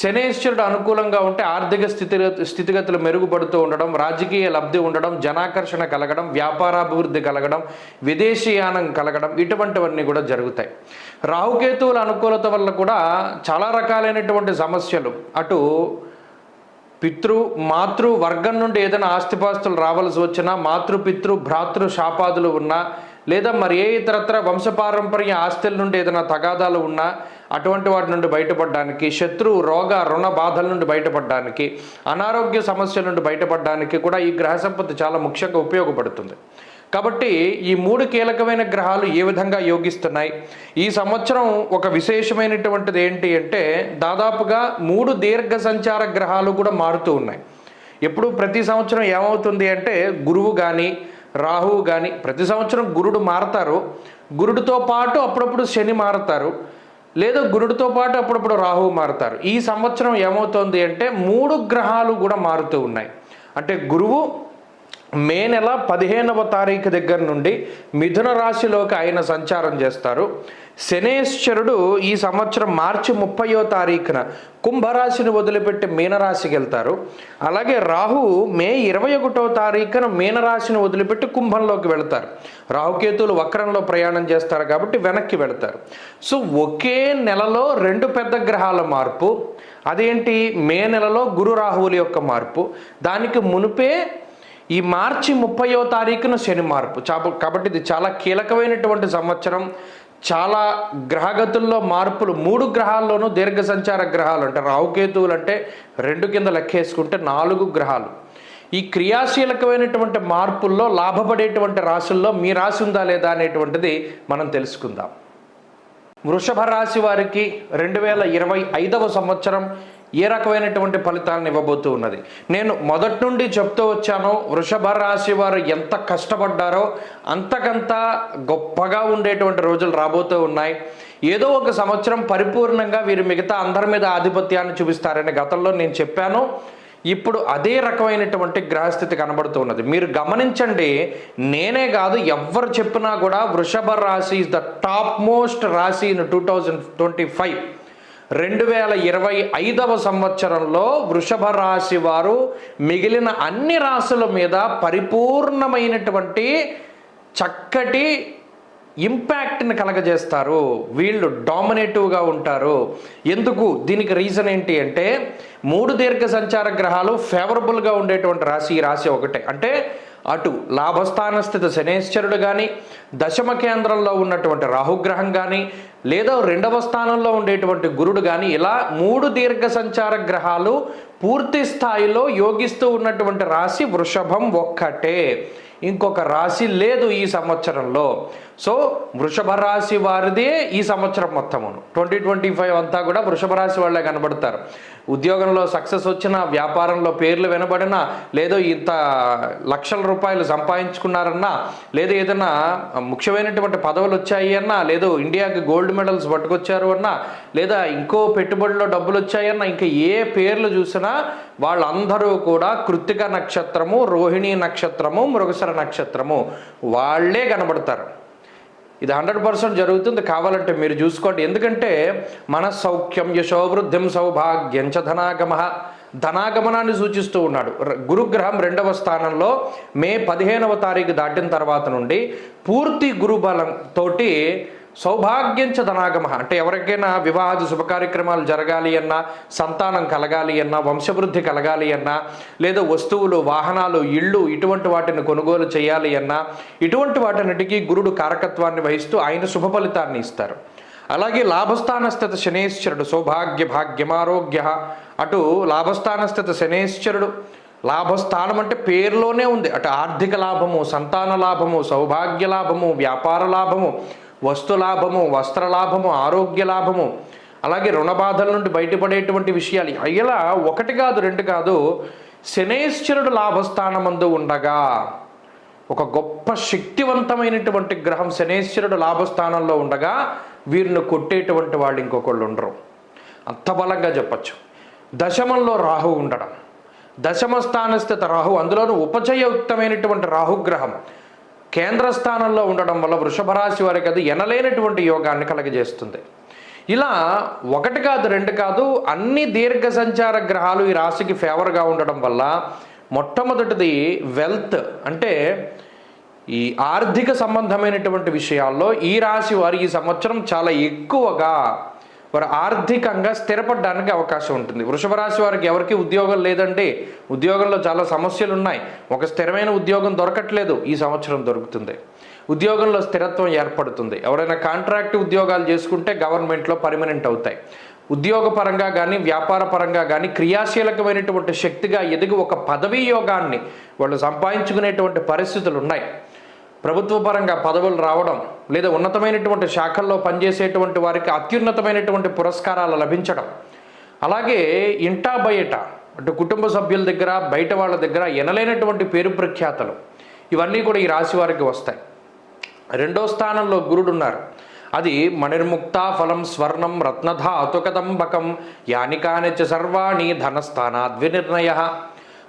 శనేశ్వరుడు అనుకూలంగా ఉంటే ఆర్థిక స్థితి స్థితిగతులు మెరుగుపడుతూ ఉండడం రాజకీయ లబ్ధి ఉండడం జనాకర్షణ కలగడం వ్యాపారాభివృద్ధి కలగడం విదేశీయానం కలగడం ఇటువంటివన్నీ కూడా జరుగుతాయి. రాహుకేతువుల అనుకూలత వల్ల కూడా చాలా రకాలైనటువంటి సమస్యలు. అటు పితృ మాతృ వర్గం నుండి ఏదైనా ఆస్తిపాస్తులు రావాల్సి వచ్చినా మాతృ పితృ భ్రాతృ శాపాదులు ఉన్నా లేదా మరి ఏ ఇతరత్ర వంశపారంపర్య ఆస్తుల నుండి ఏదైనా తగాదాలు ఉన్నా అటువంటి వాటి నుండి బయటపడడానికి శత్రు రోగ రుణ బాధల నుండి బయటపడడానికి అనారోగ్య సమస్యల నుండి బయటపడడానికి కూడా ఈ గ్రహ సంపత్తి చాలా ముఖ్యంగా ఉపయోగపడుతుంది. కాబట్టి ఈ మూడు కీలకమైన గ్రహాలు ఏ విధంగా యోగిస్తున్నాయి? ఈ సంవత్సరం ఒక విశేషమైనటువంటిది ఏంటి అంటే దాదాపుగా మూడు దీర్ఘ సంచార గ్రహాలు కూడా మారుతూ ఉన్నాయి. ఎప్పుడు ప్రతి సంవత్సరం ఏమవుతుంది అంటే గురువు కానీ రాహువు కానీ ప్రతి సంవత్సరం గురుడు మారతారు. గురుడితో పాటు అప్పుడప్పుడు శని మారతారు. లేదా గురుడితో పాటు అప్పుడప్పుడు రాహువు మారుతారు. ఈ సంవత్సరం ఏమవుతోంది అంటే మూడు గ్రహాలు కూడా మారుతూ ఉన్నాయి. అంటే గురువు మే నెల పదిహేనవ తారీఖు దగ్గర నుండి మిథున రాశిలోకి ఆయన సంచారం చేస్తారు. శనేశ్వరుడు ఈ సంవత్సరం మార్చి ముప్పయో తారీఖున కుంభరాశిని వదిలిపెట్టి మీనరాశికి వెళ్తారు. అలాగే రాహు మే ఇరవై ఒకటో తారీఖున మీనరాశిని వదిలిపెట్టి కుంభంలోకి వెళ్తారు. రాహుకేతులు వక్రంలో ప్రయాణం చేస్తారు కాబట్టి వెనక్కి వెళ్తారు. సో ఒకే నెలలో రెండు పెద్ద గ్రహాల మార్పు. అదేంటి? మే నెలలో గురు రాహువుల యొక్క మార్పు. దానికి మునిపే ఈ మార్చి ముప్పయో తారీఖున శని మార్పు. కాబట్టి ఇది చాలా కీలకమైనటువంటి సంవత్సరం. చాలా గ్రహగతుల్లో మార్పులు మూడు గ్రహాల్లోనూ దీర్ఘ సంచార గ్రహాలు అంటే రావుకేతువులు అంటే రెండు కింద లెక్కేసుకుంటే నాలుగు గ్రహాలు. ఈ క్రియాశీలకమైనటువంటి మార్పుల్లో లాభపడేటువంటి రాశుల్లో మీ రాశి ఉందా లేదా అనేటువంటిది మనం తెలుసుకుందాం. వృషభ రాశి వారికి రెండు వేల ఇరవై ఐదవ సంవత్సరం ఏ రకమైనటువంటి ఫలితాలను ఇవ్వబోతూ ఉన్నది? నేను మొదటి నుండి చెప్తూ వచ్చాను వృషభ రాశి వారు ఎంత కష్టపడ్డారో అంతకంత గొప్పగా ఉండేటువంటి రోజులు రాబోతూ ఉన్నాయి. ఏదో ఒక సంవత్సరం పరిపూర్ణంగా వీరు మిగతా అందరి మీద ఆధిపత్యాన్ని చూపిస్తారని గతంలో నేను చెప్పాను. ఇప్పుడు అదే రకమైనటువంటి గ్రహస్థితి కనబడుతూ ఉన్నది. మీరు గమనించండి నేనే కాదు ఎవరు చెప్పినా కూడా వృషభ రాశి is the top most rashi in two thousand twenty five. రెండు వేల ఇరవై ఐదవ సంవత్సరంలో వృషభ రాశి వారు మిగిలిన అన్ని రాశుల మీద పరిపూర్ణమైనటువంటి చక్కటి ఇంపాక్ట్ని కలగజేస్తారు. వీళ్ళు డామినేటివ్గా ఉంటారు. ఎందుకు? దీనికి రీజన్ ఏంటి అంటే మూడు దీర్ఘ సంచార గ్రహాలు ఫేవరబుల్గా ఉండేటువంటి రాశి ఈ రాశి ఒకటే. అంటే అటు లాభస్థాన స్థిత శనేశ్వరుడు కానీ దశమ కేంద్రంలో ఉన్నటువంటి రాహుగ్రహం కానీ లేదా రెండవ స్థానంలో ఉండేటువంటి గురుడు కానీ ఇలా మూడు దీర్ఘ సంచార గ్రహాలు పూర్తి స్థాయిలో యోగిస్తూ ఉన్నటువంటి రాశి వృషభం ఒక్కటే. ఇంకొక రాశి లేదు ఈ సంవత్సరంలో. సో వృషభ రాశి వారిదే ఈ సంవత్సరం మొత్తమును. ట్వంటీ ట్వంటీ ఫైవ్ అంతా కూడా వృషభ రాశి వాళ్ళే కనబడతారు. ఉద్యోగంలో సక్సెస్ వచ్చినా వ్యాపారంలో పేర్లు వినబడినా లేదో ఇంత లక్షల రూపాయలు సంపాదించుకున్నారన్నా లేదా ఏదైనా ముఖ్యమైనటువంటి పదవులు వచ్చాయి అన్నా లేదో ఇండియాకి గోల్డ్ మెడల్స్ పట్టుకొచ్చారు అన్నా లేదా ఇంకో పెట్టుబడిలో డబ్బులు వచ్చాయన్నా ఇంకా ఏ పేర్లు చూసినా వాళ్ళందరూ కూడా కృత్తిక నక్షత్రము రోహిణి నక్షత్రము మృగసర నక్షత్రము వాళ్ళే కనబడతారు. ఇది హండ్రెడ్ పర్సెంట్ జరుగుతుంది. కావాలంటే మీరు చూసుకోండి. ఎందుకంటే మన సౌఖ్యం యశోవృద్ధిం సౌభాగ్యం చ ధనాగమ. ధనాగమనాన్ని సూచిస్తూ ఉన్నాడు. గురుగ్రహం రెండవ స్థానంలో మే పదిహేనవ తారీఖు దాటిన తర్వాత నుండి పూర్తి గురుబలం తోటి సౌభాగ్యంచ ధనాగమ. అంటే ఎవరికైనా వివాహాది శుభ కార్యక్రమాలు జరగాలి అన్నా సంతానం కలగాలి అన్నా వంశవృద్ధి కలగాలి అన్నా లేదా వస్తువులు వాహనాలు ఇళ్ళు ఇటువంటి వాటిని కొనుగోలు చేయాలి అన్నా ఇటువంటి వాటిన్నిటికీ గురుడు కారకత్వాన్ని వహిస్తూ ఆయన శుభ ఫలితాన్ని ఇస్తారు. అలాగే లాభస్థానస్థిత శనేశ్వరుడు సౌభాగ్య భాగ్యమారోగ్య. అటు లాభస్థానస్థిత శనేశ్వరుడు లాభస్థానం అంటే పేరులోనే ఉంది. అటు ఆర్థిక లాభము సంతాన లాభము సౌభాగ్య లాభము వ్యాపార లాభము వస్తులాభము వస్త్రలాభము ఆరోగ్య లాభము అలాగే రుణ బాధల నుండి బయటపడేటువంటి విషయాలు. ఇలా ఒకటి కాదు రెండు కాదు. శనేశ్వరుడు లాభస్థానమందు ఉండగా ఒక గొప్ప శక్తివంతమైనటువంటి గ్రహం శనేశ్వరుడు లాభస్థానంలో ఉండగా వీరిని కొట్టేటువంటి వాళ్ళు ఇంకొకళ్ళు ఉండరు. అంత బలంగా చెప్పచ్చు. దశమంలో రాహు ఉండడం. దశమ స్థానస్థిత రాహు అందులోనూ ఉపచయయుక్తమైనటువంటి రాహుగ్రహం. కేంద్ర స్థానంలో ఉండడం వల్ల వృషభ రాశి వారికి అది ఎనలేనటువంటి యోగాన్ని కలగజేస్తుంది. ఇలా ఒకటి కాదు రెండు కాదు అన్ని దీర్ఘ సంచార గ్రహాలు ఈ రాశికి ఫేవర్గా ఉండడం వల్ల మొట్టమొదటిది వెల్త్. అంటే ఈ ఆర్థిక సంబంధమైనటువంటి విషయాల్లో ఈ రాశి వారు ఈ సంవత్సరం చాలా ఎక్కువగా వారు ఆర్థికంగా స్థిరపడడానికి అవకాశం ఉంటుంది. వృషభ రాశి వారికి ఎవరికి ఉద్యోగం లేదంటే ఉద్యోగంలో చాలా సమస్యలు ఉన్నాయి. ఒక స్థిరమైన ఉద్యోగం దొరకట్లేదు. ఈ సంవత్సరం దొరుకుతుంది. ఉద్యోగంలో స్థిరత్వం ఏర్పడుతుంది. ఎవరైనా కాంట్రాక్ట్ ఉద్యోగాలు చేసుకుంటే గవర్నమెంట్లో పర్మనెంట్ అవుతాయి. ఉద్యోగపరంగా కానీ వ్యాపార పరంగా కానీ క్రియాశీలకమైనటువంటి శక్తిగా ఎదిగి ఒక పదవీ యోగాన్ని వాళ్ళు సంపాదించుకునేటువంటి పరిస్థితులు ఉన్నాయి. ప్రభుత్వ పరంగా పదవులు రావడం లేదా ఉన్నతమైనటువంటి శాఖల్లో పనిచేసేటువంటి వారికి అత్యున్నతమైనటువంటి పురస్కారాలు లభించడం. అలాగే ఇంటా బయట అటు కుటుంబ సభ్యుల దగ్గర బయట వాళ్ళ దగ్గర ఎనలేనటువంటి పేరు ప్రఖ్యాతలు ఇవన్నీ కూడా ఈ రాశి వారికి వస్తాయి. రెండో స్థానంలో గురుడు ఉన్నారు. అది మణిర్ముక్త ఫలం స్వర్ణం రత్నధ అతుకదంబకం యానికానిచ సర్వాణి ధనస్థానాద్వినిర్ణయ.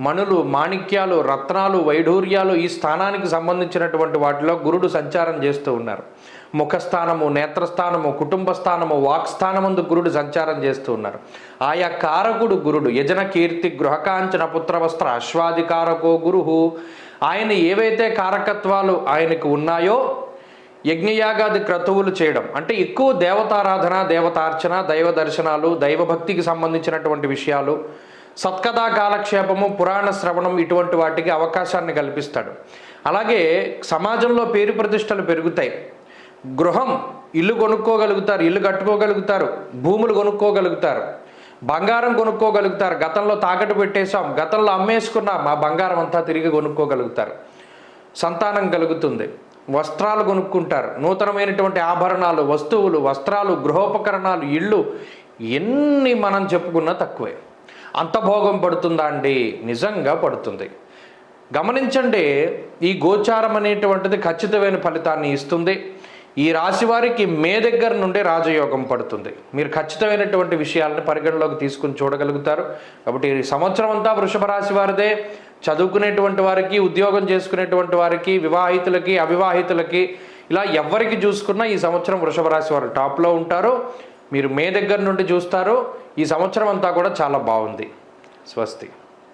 మణులు మాణిక్యాలు రత్నాలు వైఢూర్యాలు ఈ స్థానానికి సంబంధించినటువంటి వాటిలో గురుడు సంచారం చేస్తూ ఉన్నారు. ముఖస్థానము నేత్రస్థానము కుటుంబ స్థానము వాక్స్థానమందు గురుడు సంచారం చేస్తూ ఉన్నారు. ఆయా కారకుడు గురుడు యజన కీర్తి గృహకాంచన పుత్రవస్త్ర అశ్వాధికారకో గురుహు. ఆయన ఏవైతే కారకత్వాలు ఆయనకు ఉన్నాయో యజ్ఞయాగాది క్రతువులు చేయడం. అంటే ఎక్కువ దేవతారాధన దేవతార్చన దైవ దర్శనాలు దైవభక్తికి సంబంధించినటువంటి విషయాలు సత్కథా కాలక్షేపము పురాణ శ్రవణం ఇటువంటి వాటికి అవకాశాన్ని కల్పిస్తాడు. అలాగే సమాజంలో పేరు ప్రతిష్టలు పెరుగుతాయి. గృహం ఇల్లు కొనుక్కోగలుగుతారు ఇల్లు కట్టుకోగలుగుతారు భూములు కొనుక్కోగలుగుతారు బంగారం కొనుక్కోగలుగుతారు గతంలో తాకట్టు పెట్టేశాం గతంలో అమ్మేసుకున్నాం మా బంగారం అంతా తిరిగి కొనుక్కోగలుగుతారు. సంతానం కలుగుతుంది. వస్త్రాలు కొనుక్కుంటారు. నూతనమైనటువంటి ఆభరణాలు వస్తువులు వస్త్రాలు గృహోపకరణాలు ఇళ్ళు ఎన్ని మనం చెప్పుకున్నా తక్కువే. అంత భోగం పడుతుందా అండి? నిజంగా పడుతుంది. గమనించండి ఈ గోచారం అనేటువంటిది ఖచ్చితమైన ఫలితాన్ని ఇస్తుంది. ఈ రాశి వారికి మే దగ్గర నుండే రాజయోగం పడుతుంది. మీరు ఖచ్చితమైనటువంటి విషయాలను పరిగణలోకి తీసుకుని చూడగలుగుతారు. కాబట్టి ఈ సంవత్సరం అంతా వృషభ రాశి వారిదే. చదువుకునేటువంటి వారికి ఉద్యోగం చేసుకునేటువంటి వారికి వివాహితులకి అవివాహితులకి ఇలా ఎవరికి చూసుకున్నా ఈ సంవత్సరం వృషభ రాశి వారు టాప్లో ఉంటారు. మీరు మే దగ్గర నుండి చూస్తారో ఈ సంవత్సరం అంతా కూడా చాలా బాగుంది. స్వస్తి.